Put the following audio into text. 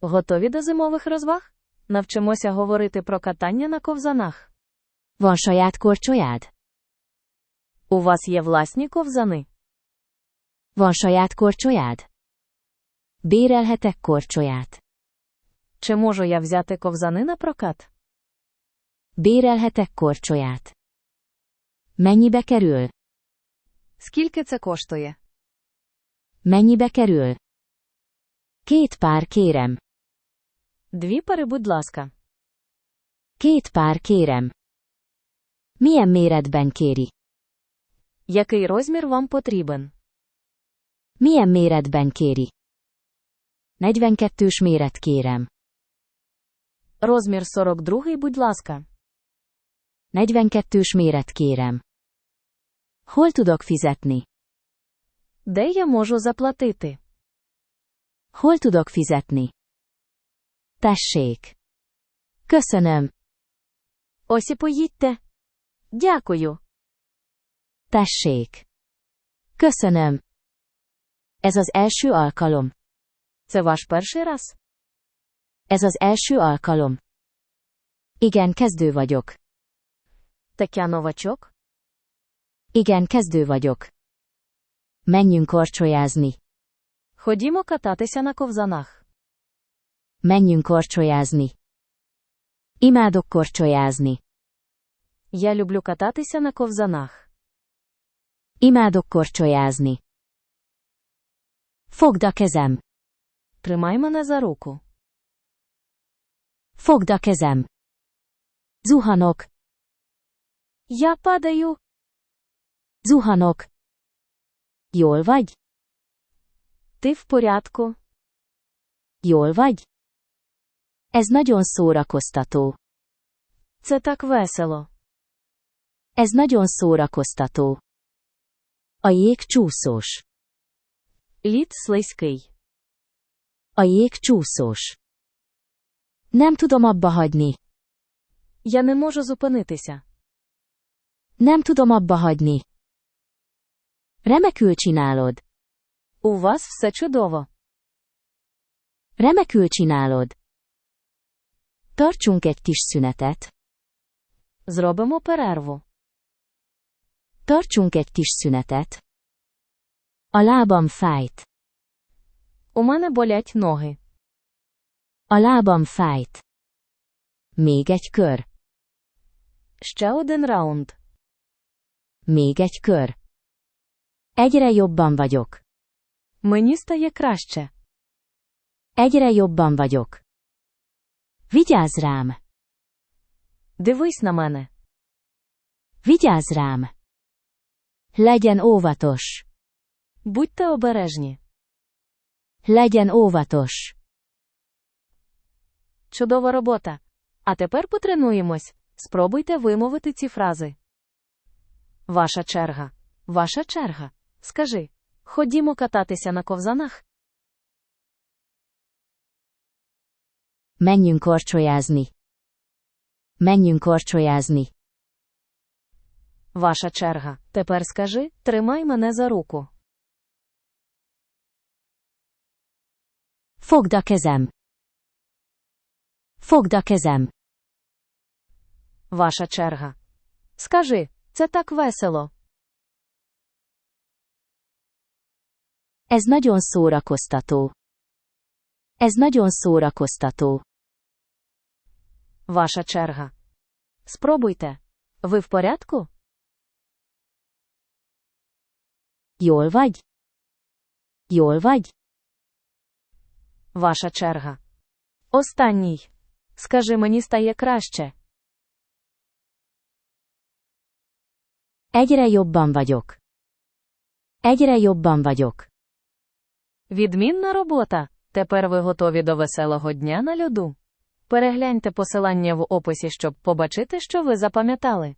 Готові до зимових розваг? Навчимося говорити про катання на ковзанах. Van saját korcsolyád? У вас є власні ковзани. Van saját korcsolyád? Bérelhetek korcsolyát. Чи можу я взяти ковзани на прокат? Bérelhetek korcsolyát. Mennyibe kerül? Скільки це коштує? Mennyibe kerül? Két pár kérem. Дві пари, будь ласка. Két pár kérem. Milyen méretben kéri? Який розмір вам потрібен? Milyen méretben kéri? 42-s méret kérem. Розмір 42, будь ласка. 42-s méret kérem. Hol tudok fizetni? Де я можу заплатити? Hol tudok fizetni? Tessék. Köszönöm. Ось і поїдьте. Дякую. Tessék. Köszönöm. Ez az első alkalom. Це ваш перший раз? Ez az első alkalom. Igen, kezdő vagyok. Так я новачок? Igen, kezdő vagyok. Menjünk korcsolyázni. Ходімо кататися на ковзанах. Menjünk korcsolyázni. Imádok korcsolyázni. Я люблю кататися на ковзанах. Imádok korcsolyázni. Fogd a kezem. Тримай мене за руку. Fogd a kezem. Zuhanok. Я падаю. Zuhanok. Jól vagy? Ти в порядку? Jól vagy? Ez nagyon szórakoztató. Це так весело. Ez nagyon szórakoztató. A jég csúszós. Лід слизький. A jég csúszós. Nem tudom abba hagyni. Я не можу зупинитися. Nem tudom abba hagyni. Remekül csinálod. У вас все чудово. Remekül csinálod. Tartsunk egy kis szünetet. Зробимо перерву. Tartsunk egy kis szünetet. A lábam fájt. У мене болять ноги. A lábam fájt. Még egy kör. Ще один раунд. Még egy kör. Egyre jobban vagyok. Мені стає краще. Egyre jobban vagyok. Vigyázz rám! Дивись на мене. Vigyázz rám! Legyen óvatos! Будьте обережні. Legyen óvatos! Чудова робота. А тепер потренуємось. Спробуйте вимовити ці фрази. Ваша черга. Ваша черга. Скажи. Ходімо кататися на ковзанах. Menjünk korcsolyázni! Menjünk korcsolyázni! Ваша черга. Тепер скажи, тримай мене за руку. Fogd a kezem! Fogd a kezem! Ваша черга. Скажи, це так весело. Ez nagyon szórakoztató. Ez nagyon szórakoztató. Ваша черга. Спробуйте. Ви в порядку? Jól vagy? Ваша черга. Останній. Скажи, мені стає краще. Egyre jobban vagyok. Egyre jobban vagyok. Відмінна робота. Тепер ви готові до веселого дня на льоду. Перегляньте посилання в описі, щоб побачити, що ви запам'ятали.